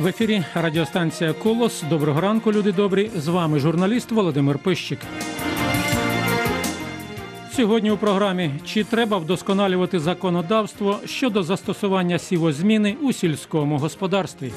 В ефірі радіостанція Колос. Доброго ранку, люди добрі. З вами журналіст Володимир Пищик. Сьогодні у програмі чи треба вдосконалювати законодавство щодо застосування сівозміни у сільському господарстві.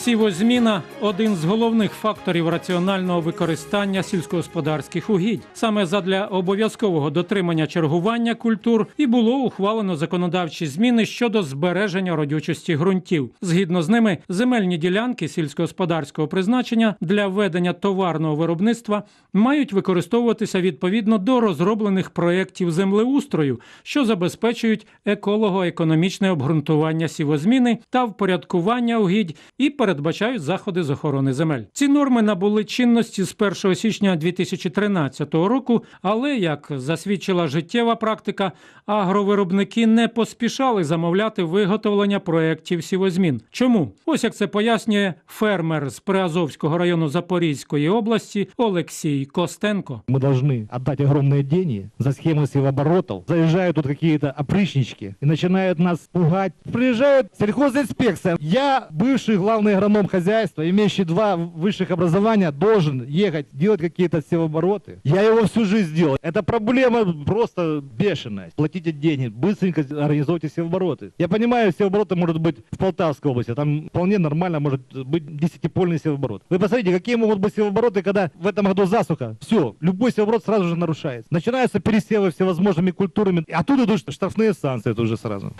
Сівозміна один з головних факторів раціонального використання сільськогосподарських угідь. Саме задля обов'язкового дотримання чергування культур і було ухвалено законодавчі зміни щодо збереження родючості ґрунтів. Згідно з ними, земельні ділянки сільськогосподарського призначення для ведення товарного виробництва мають використовуватися відповідно до розроблених проєктів землеустрою, що забезпечують еколого-економічне обґрунтування сівозміни та впорядкування угідь і передбачають заходи з охорони земель. Ці норми набули чинності з 1 січня 2013 року, але як засвідчила життєва практика, агровиробники не поспішали замовляти виготовлення проєктів сівозмін. Чому? Ось як це пояснює фермер з Приазовського району Запорізької області Олексій Костенко. Мы должны отдать огромные деньги за схемы севооборотов. Заезжают тут какие-то опричнички и начинают нас пугать. Приезжает сельхозинспекция. Я, бывший главный агроном хозяйства, имеющий два высших образования, должен ехать делать какие-то севообороты. Я его всю жизнь делал. Это проблема просто бешеная. Платите деньги, быстренько организуйте севообороты. Я понимаю, севообороты может быть в Полтавской области. Там вполне нормально может быть десятипольный севооборот. Вы посмотрите, какие могут быть севообороты, когда в этом году засуха. Все, любой севооборот сразу же нарушается. Начинаются пересевы всевозможными культурами. А оттуда идут штрафные санкции тоже сразу.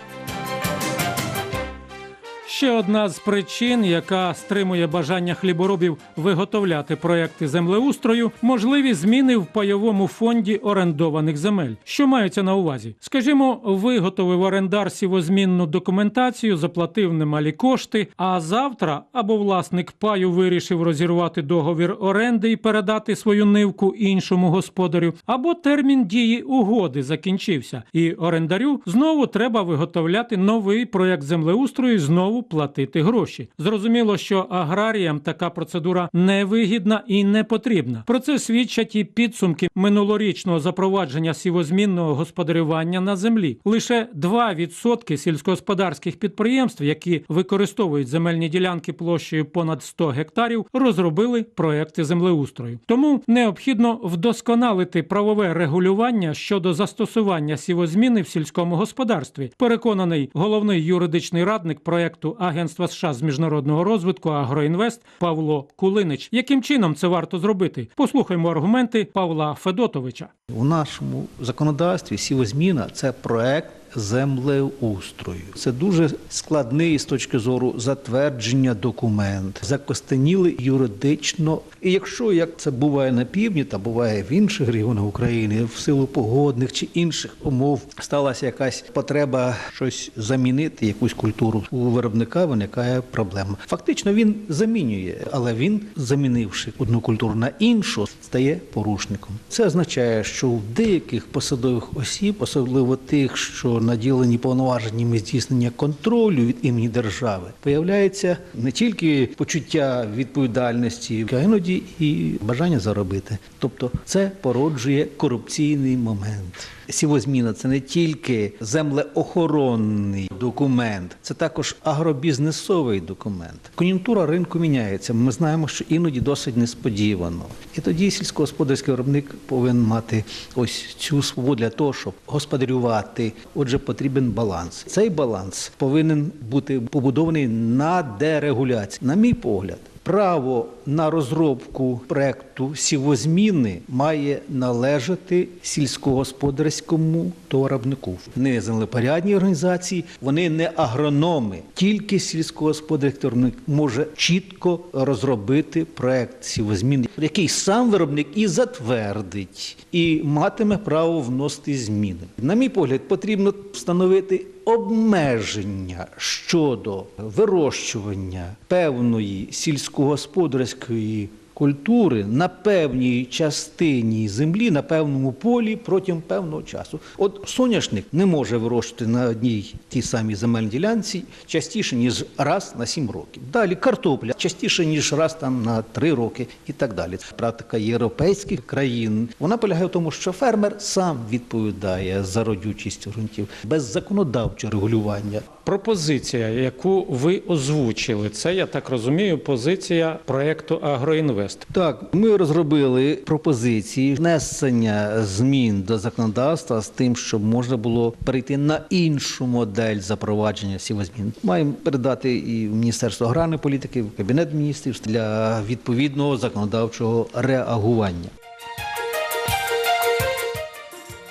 Ще одна з причин, яка стримує бажання хліборобів виготовляти проекти землеустрою, можливі зміни в пайовому фонді орендованих земель. Що маються на увазі? Скажімо, виготовив орендар сівозмінну документацію, заплатив немалі кошти, а завтра або власник паю вирішив розірвати договір оренди і передати свою нивку іншому господарю, або термін дії угоди закінчився, і орендарю знову треба виготовляти новий проект землеустрою, знову платити гроші. Зрозуміло, що аграріям така процедура невигідна і не потрібна. Про це свідчать і підсумки минулорічного запровадження сівозмінного господарювання на землі. Лише 2% сільськогосподарських підприємств, які використовують земельні ділянки площею понад 100 гектарів, розробили проекти землеустрою. Тому необхідно вдосконалити правове регулювання щодо застосування сівозміни в сільському господарстві. Переконаний головний юридичний радник проекту Агентства США з міжнародного розвитку Агроінвест Павло Кулинич. Яким чином це варто зробити? Послухаймо аргументи Павла Федотовича. У нашому законодавстві сівозміна це проект землеустрою. Це дуже складний з точки зору затвердження документ, закостенілий юридично. І якщо як це буває на півдні та буває в інших регіонах України, в силу погодних чи інших умов сталася якась потреба щось замінити, якусь культуру у виробника виникає проблема. Фактично він замінює, але він, замінивши одну культуру на іншу, стає порушником. Це означає, що в деяких посадових осіб, особливо тих, що наділені повноваженнями здійснення контролю від імені держави, появляється не тільки почуття відповідальності, а іноді і бажання заробити. Тобто це породжує корупційний момент. Сівозміна це не тільки землеохоронний документ, це також агробізнесовий документ. Кон'юнктура ринку міняється. Ми знаємо, що іноді досить несподівано. І тоді сільськогосподарський виробник повинен мати ось цю свободу для того, щоб господарювати. Отже, потрібен баланс. Цей баланс повинен бути побудований на дерегуляції. На мій погляд. Право на розробку проекту сівозміни має належати сільськогосподарському товаробнику. Не землепорядні організації, вони не агрономи. Тільки сільськогосподарський товаробник може чітко розробити проект сівозміни, який сам виробник і затвердить, і матиме право вносити зміни. На мій погляд, потрібно встановити обмеження щодо вирощування певної сільськогосподарської культури на певній частині землі, на певному полі протягом певного часу. От соняшник не може вирощувати на одній тій самій земельній ділянці частіше, ніж раз на 7 років. Далі картопля частіше, ніж раз там на 3 роки і так далі. Практика європейських країн вона полягає в тому, що фермер сам відповідає за родючість ґрунтів без законодавчого регулювання. Пропозиція, яку ви озвучили, це я так розумію, позиція проекту Агроінвест. Так, ми розробили пропозиції внесення змін до законодавства з тим, щоб можна було перейти на іншу модель запровадження сівозмін. Маємо передати і в Міністерство аграрної політики, в Кабінет міністрів для відповідного законодавчого реагування.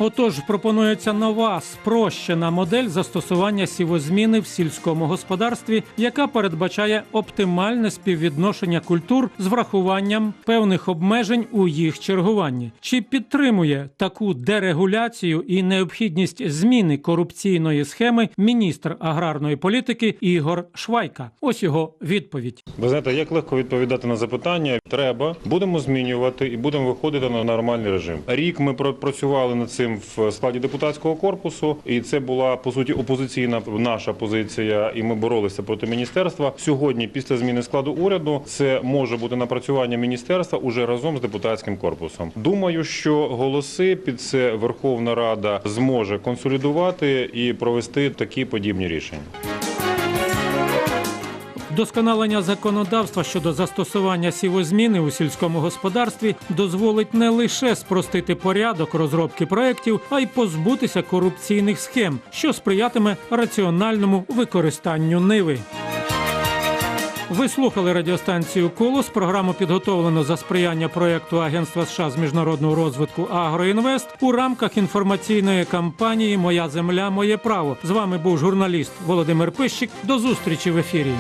Отож, пропонується нова спрощена модель застосування сівозміни в сільському господарстві, яка передбачає оптимальне співвідношення культур з врахуванням певних обмежень у їх чергуванні. Чи підтримує таку дерегуляцію і необхідність зміни корупційної схеми міністр аграрної політики Ігор Швайка? Ось його відповідь. Ви знаєте, як легко відповідати на запитання? Треба, будемо змінювати і будемо виходити на нормальний режим. Рік ми пропрацювали над цим в складі депутатського корпусу, і це була по суті опозиційна наша позиція, і ми боролися проти міністерства. Сьогодні, після зміни складу уряду, це може бути напрацювання міністерства уже разом з депутатським корпусом. Думаю, що голоси під це Верховна Рада зможе консолідувати і провести такі подібні рішення. Вдосконалення законодавства щодо застосування сівозміни у сільському господарстві дозволить не лише спростити порядок розробки проєктів, а й позбутися корупційних схем, що сприятиме раціональному використанню ниви. Ви слухали радіостанцію Колос. Програму підготовлено за сприяння проєкту Агентства США з міжнародного розвитку Агроінвест у рамках інформаційної кампанії Моя земля, моє право. З вами був журналіст Володимир Пищик. До зустрічі в ефірі.